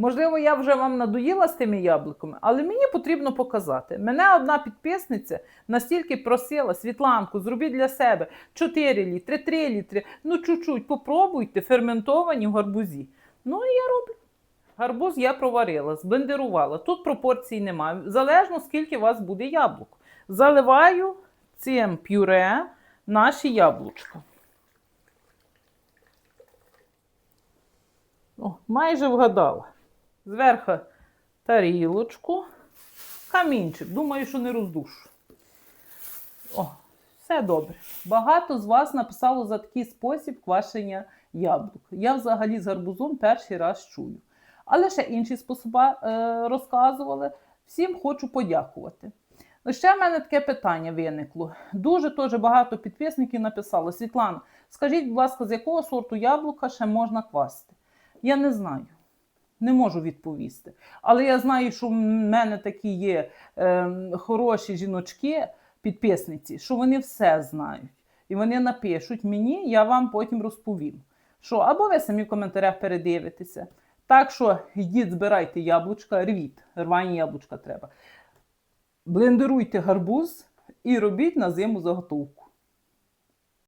Можливо, я вже вам надоїла з тими яблуками, але мені потрібно показати. Мене одна підписниця настільки просила, Світланку, зробіть для себе 4 літри, 3 літри, ну чуть-чуть попробуйте ферментовані в гарбузі. Ну і я роблю. Гарбуз я проварила, зблендерувала. Тут пропорцій немає. Залежно скільки у вас буде яблук. Заливаю цим пюре наші яблучка. О, майже вгадала. Зверху тарілочку, камінчик. Думаю, що не роздушу. О, все добре. Багато з вас написало за такий спосіб квашення яблук. Я взагалі з гарбузом перший раз чую. Але ще інші способи е, розказували. Всім хочу подякувати. Ну, Ще в мене таке питання виникло. Дуже теж багато підписників написало: Світлана, скажіть, будь ласка, з якого сорту яблука ще можна квасти? Я не знаю. Не можу відповісти. Але я знаю, що в мене такі є е, хороші жіночки, підписниці, що вони все знають. І вони напишуть мені, я вам потім розповім. Що або ви самі в коментарях передивитеся. Так що йдіть, збирайте яблучка, рвіть, рвані яблучка треба. Блендеруйте гарбуз і робіть на зиму заготовку.